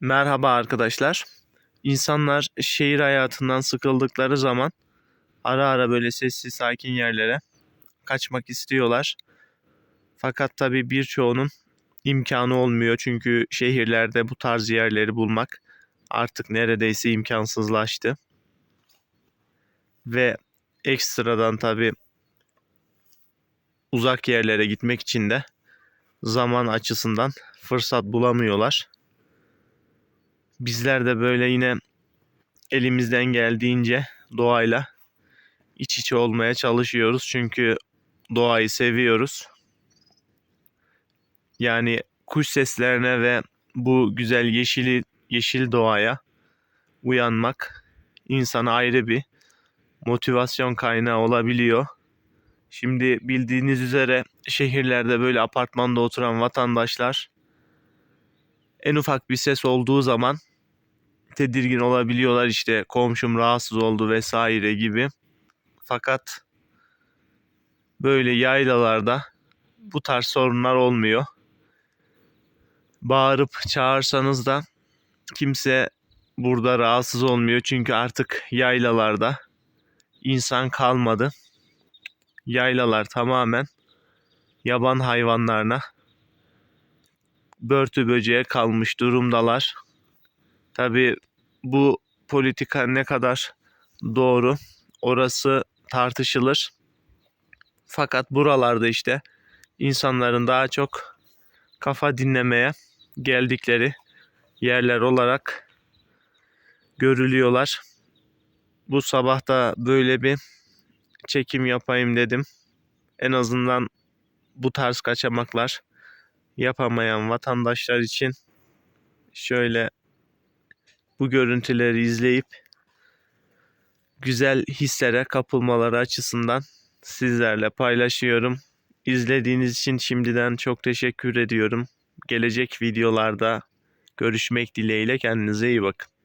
Merhaba arkadaşlar. İnsanlar şehir hayatından sıkıldıkları zaman ara ara böyle sessiz sakin yerlere kaçmak istiyorlar. Fakat tabii birçoğunun imkanı olmuyor çünkü şehirlerde bu tarz yerleri bulmak artık neredeyse imkansızlaştı. Ve ekstradan tabii uzak yerlere gitmek için de zaman açısından fırsat bulamıyorlar. Bizler de böyle yine elimizden geldiğince doğayla iç içe olmaya çalışıyoruz. Çünkü doğayı seviyoruz. Yani kuş seslerine ve bu güzel yeşili yeşil doğaya uyanmak insana ayrı bir motivasyon kaynağı olabiliyor. Şimdi bildiğiniz üzere şehirlerde böyle apartmanda oturan vatandaşlar en ufak bir ses olduğu zaman tedirgin olabiliyorlar işte komşum rahatsız oldu vesaire gibi. Fakat böyle yaylalarda bu tarz sorunlar olmuyor. Bağırıp çağırsanız da kimse burada rahatsız olmuyor çünkü artık yaylalarda insan kalmadı. Yaylalar tamamen yaban hayvanlarına börtü böceğe kalmış durumdalar. Tabi bu politika ne kadar doğru orası tartışılır. Fakat buralarda işte insanların daha çok kafa dinlemeye geldikleri yerler olarak görülüyorlar. Bu sabah da böyle bir çekim yapayım dedim. En azından bu tarz kaçamaklar yapamayan vatandaşlar için şöyle bu görüntüleri izleyip güzel hislere kapılmaları açısından sizlerle paylaşıyorum. İzlediğiniz için şimdiden çok teşekkür ediyorum. Gelecek videolarda görüşmek dileğiyle kendinize iyi bakın.